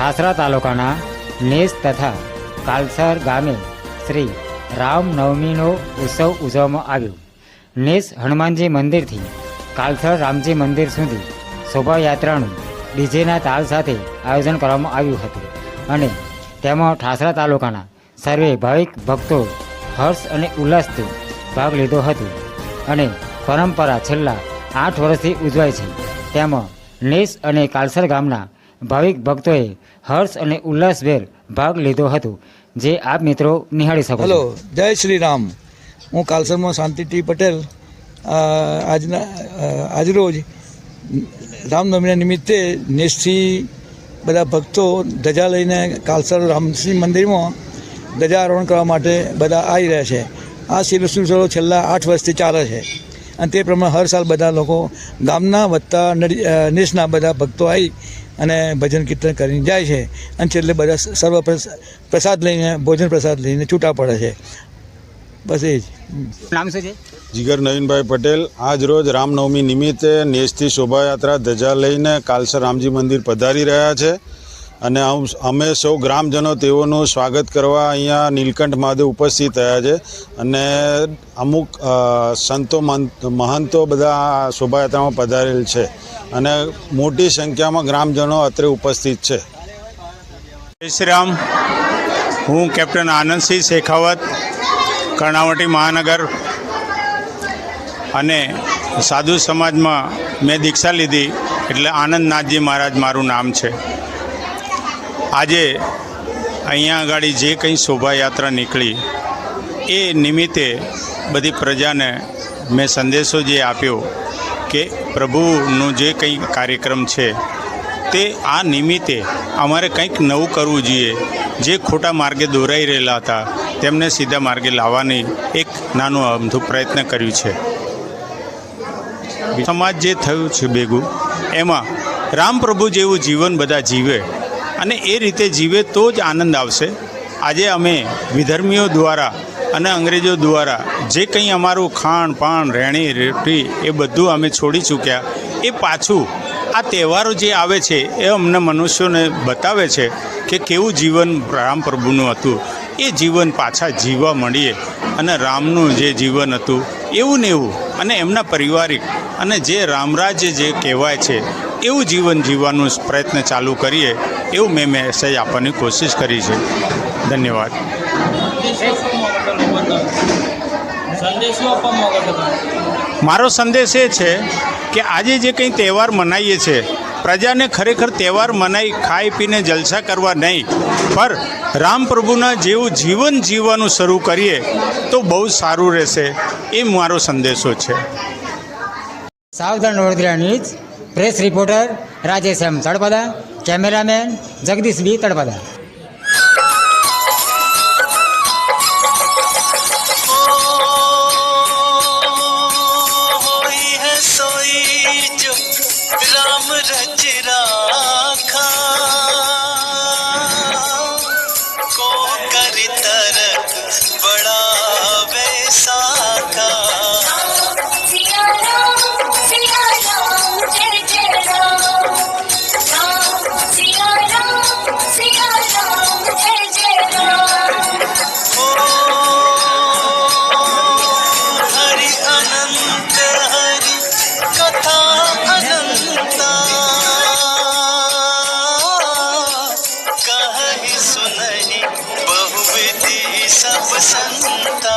ઠાસરા તાલુકાના નેસ તથા કાલસર ગામે શ્રી રામનવમીનો ઉત્સવ ઉજવવામાં આવ્યો. નેસ હનુમાનજી મંદિરથી કાલસર રામજી મંદિર સુધી શોભાયાત્રાનું ડીજેના તાલ સાથે આયોજન કરવામાં આવ્યું હતું અને તેમાં ઠાસરા તાલુકાના સર્વે ભાવિક ભક્તો હર્ષ અને ઉલ્લાસથી ભાગ લીધો હતો અને પરંપરા છેલ્લા આઠ વર્ષથી ઉજવાય છે. તેમાં નેસ અને કાલસર ગામના ભાવિક ભક્તોએ હર્ષ અને ઉલ્લાસભેર ભાગ લીધો હતો, જે આપ મિત્રો નિહાળી શકો હેલો, જય શ્રી રામ હું કાલસરમાં શાંતિ ટી પટેલ. આજના આજરોજ રામનવમીના નિમિત્તે નેસથી બધા ભક્તો ધજા લઈને કાલસર રામસિંહ મંદિરમાં ધજારોહણ કરવા માટે બધા આવી રહ્યા છે. આ શિવસુસળો છેલ્લા આઠ વર્ષથી ચાલે છે. અને તે પ્રમાણે હર સાલ બધા લોકો ગામના વધતા નેસના બધા ભક્તો આવી અને ભજન કીર્તન કરીને જાય છે. અને છેલ્લે બધા સર્વ પ્રસાદ લઈને ભોજન પ્રસાદ લઈને છૂટા પડે છે. બસ એ જ. નામ શું છે? જીગર નવીનભાઈ પટેલ. આજ રોજ રામનવમી નિમિત્તે નેસથી શોભાયાત્રા ધજા લઈને કાલસર રામજી મંદિર પધારી રહ્યા છે. અને અમ- સૌ ગ્રામજનો તેઓનું સ્વાગત કરવા અહીંયા નીલકંઠ મહાદેવ ઉપસ્થિત થયા છે. અને અમુક સંતો મહંત- બધા શોભાયાત્રામાં પધારેલ છે. અને મોટી સંખ્યામાં ગ્રામજનો અત્રે ઉપસ્થિત છે. જય શ્રી રામ. હું કેપ્ટન આનંદસિંહ શેખાવત, કર્ણાવટી મહાનગર. અને સાધુ સમાજમાં મેં દીક્ષા લીધી, એટલે આનંદનાથજી મહારાજ મારું નામ છે. આજે અહીંયા આગળ જે કંઈ શોભાયાત્રા નીકળી, એ નિમિત્તે બધી પ્રજાને મેં સંદેશો જે આપ્યો કે પ્રભુનું જે કંઈ કાર્યક્રમ છે, તે આ નિમિત્તે અમારે કંઈક નવું કરવું જોઈએ. જે ખોટા માર્ગે દોરાઈ રહેલા હતા, તેમને સીધા માર્ગે લાવવાની એક નાનું અમથું પ્રયત્ન કર્યું છે. સમાજ જે થયું છે ભેગું, એમાં રામ પ્રભુ જેવું જીવન બધા જીવે અને એ રીતે જીવે તો જ આનંદ આવશે. આજે અમે વિધર્મીઓ દ્વારા અને અંગ્રેજો દ્વારા જે કંઈ અમારું ખાણ, પાણ, રહેણી રેટી એ બધું અમે છોડી ચૂક્યા. એ પાછું, આ તહેવારો જે આવે છે એ અમને મનુષ્યોને બતાવે છે કે કેવું જીવન રામ પ્રભુનું હતું. એ જીવન પાછા જીવવા મળીએ અને રામનું જે જીવન હતું, એવું ને એવું. અને એમના પારિવારિક અને જે રામરાજ્ય જે કહેવાય છે એવું જીવન જીવવાનું પ્રયત્ન ચાલુ કરીએ એવું મેં મેસેજ આપવાની કોશિશ કરી છે. ધન્યવાદ. મારો સંદેશ એ છે કે આજે જે કંઈ તહેવાર મનાવીએ છે પ્રજાને ખરેખર તહેવાર મનાઈ ખાઈ પીને જલસા કરવા નહીં પર રામ પ્રભુના જેવું જીવન જીવવાનું શરૂ કરીએ તો બહુ સારું રહેશે એ મારો સંદેશો છે. સાવધાન Vadodara news press reporter Rajesh M Talpada cameraman Jagdish B Talpada. सुधरी बहुविधी सब संता